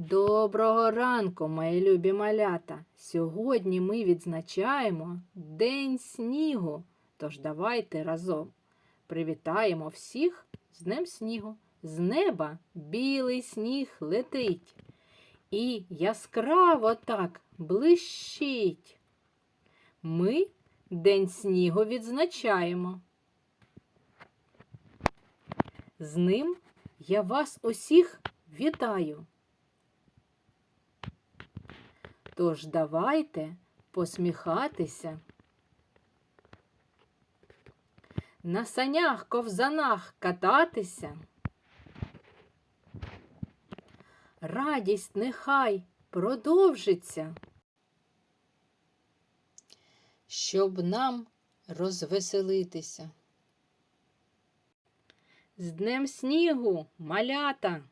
Доброго ранку, мої любі малята! Сьогодні ми відзначаємо День снігу. Тож давайте разом привітаємо всіх з Днем снігу. З неба білий сніг летить і яскраво так блищить. Ми День снігу відзначаємо. З ним я вас усіх вітаю. Тож давайте посміхатися. На санях ковзанах кататися. Радість нехай продовжиться, щоб нам розвеселитися. З Днем снігу, малята!